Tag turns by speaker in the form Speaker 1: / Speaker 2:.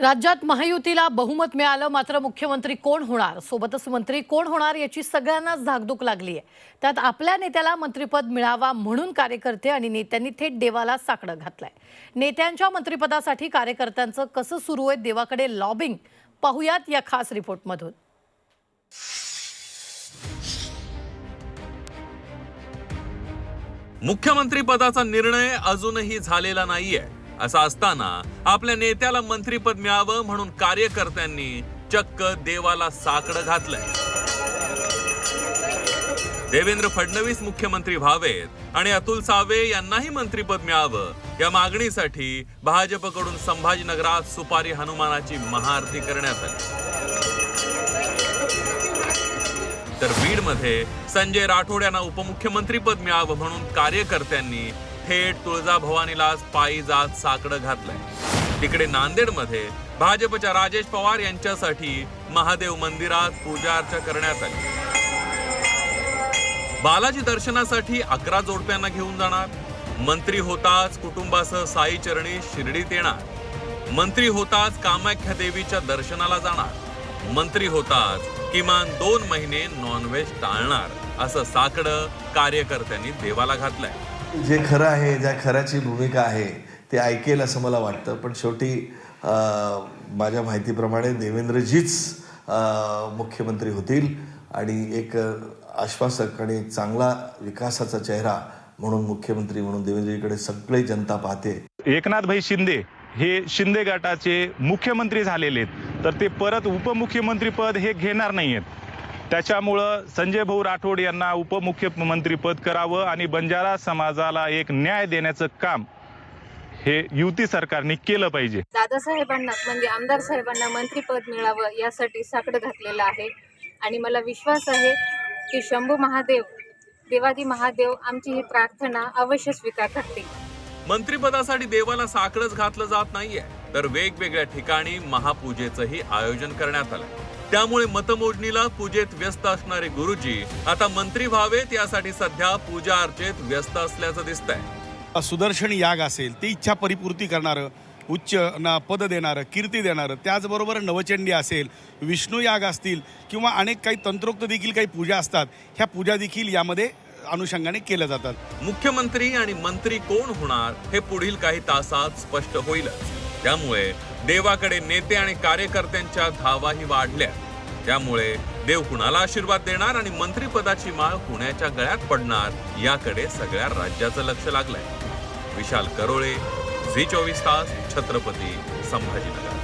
Speaker 1: राज्यात महायुतीला बहुमत मिळालं मात्र मुख्यमंत्री कोण होणार? सोबतच मंत्री कोण होणार याची सगळ्यांनाच धाकधूक लागली आहे त्यात आपल्या नेत्याला मंत्रिपद मिळावा म्हणून कार्यकर्ते आणि नेत्यांनी थेट देवाला साकडं घातलंय. नेत्यांच्या मंत्रिपदासाठी कार्यकर्त्यांचं कसं सुरू आहे देवाकडे लॉबिंग पाहुयात या खास रिपोर्टमधून.
Speaker 2: मुख्यमंत्री पदाचा निर्णय अजूनही झालेला नाहीये. असं असताना आपल्या नेत्याला मंत्रीपद मिळावं म्हणून कार्यकर्त्यांनी चक्क देवाला साकडं घातलंय. देवेंद्र फडणवीस मुख्यमंत्री व्हावेत आणि अतुल सावे यांनाही मंत्रीपद मिळावं या मागणीसाठी भाजपकडून संभाजीनगरात सुपारी हनुमानाची महाआरती करण्यात आली. तर बीडमध्ये संजय राठोड यांना उपमुख्यमंत्रीपद मिळावं म्हणून कार्यकर्त्यांनी थेट तुळजाभवानीलाच पायी जात साकडं घातलंय. तिकडे नांदेडमध्ये भाजपच्या राजेश पवार यांच्यासाठी महादेव मंदिरात पूजा अर्चा करण्यात आली. बालाजी दर्शनासाठी अकरा जोडप्यांना घेऊन जाणार. मंत्री होताच कुटुंबासह साई चरणी शिर्डीत येणार. मंत्री होताच कामाख्या देवीच्या दर्शनाला जाणार. मंत्री होताच किमान दोन महिने नॉनव्हेज टाळणार असं साकडं कार्यकर्त्यांनी देवाला घातलंय.
Speaker 3: जे खरं आहे ज्या खऱ्याची भूमिका आहे ते ऐकेल असं मला वाटतं. पण शेवटी अं, माझ्या माहितीप्रमाणे देवेंद्रजीच मुख्यमंत्री होतील आणि एक आश्वासक आणि एक चांगला विकासाचा चेहरा म्हणून मुख्यमंत्री म्हणून देवेंद्रजीकडे सगळी जनता पाहते.
Speaker 4: एकनाथभाई शिंदे हे शिंदे गटाचे मुख्यमंत्री झालेले आहेत. तर ते परत उपमुख्यमंत्रीपद हे घेणार नाही आहेत त्याच्यामुळं संजय भाऊ राठोड यांना उपमुख्यमंत्रीपद करावं आणि बंजारा समाजाला एक न्याय देण्याचं काम हे युती सरकारने केलं पाहिजे.
Speaker 5: दादासाहेबांना म्हणजे आमदार साहेबांना मंत्रीपद मिळावं यासाठी साकडं घातलेलं आहे. आणि मला विश्वास आहे की शंभू महादेव देवादी महादेव आमची ही प्रार्थना अवश्य स्वीकार करतील.
Speaker 2: मंत्रिपदासाठी देवाला साकडच घातलं जात नाहीये तर वेगवेगळ्या ठिकाणी महापूजेचंही आयोजन करण्यात आलंय. त्यामुळे मतमोजणीला पूजेत व्यस्त असणारे गुरुजी आता मंत्री व्हावेत यासाठी सध्या पूजा अर्चेत व्यस्त असल्याचं दिसतंय.
Speaker 6: सुदर्शन याग असेल ते इच्छा परिपूर्ती करणारं उच्च ना पद देणारं कीर्ती देणारं त्याचबरोबर नवचंडी असेल विष्णू याग असतील किंवा अनेक काही तंत्रोक्त देखील काही पूजा असतात ह्या पूजा देखील यामध्ये अनुषंगाने केल्या जातात.
Speaker 2: मुख्यमंत्री आणि मंत्री कोण होणार हे पुढील काही तासात स्पष्ट होईलच. त्यामुळे देवाकडे नेते आणि कार्यकर्त्यांच्या धावाही वाढल्या. त्यामुळे देव कुणाला आशीर्वाद देणार आणि मंत्रीपदाची माळ कुणाच्या गळ्यात पडणार याकडे सगळ्या राज्याचं लक्ष लागलंय. विशाल करोळे झी चोवीस तास छत्रपती संभाजीनगर.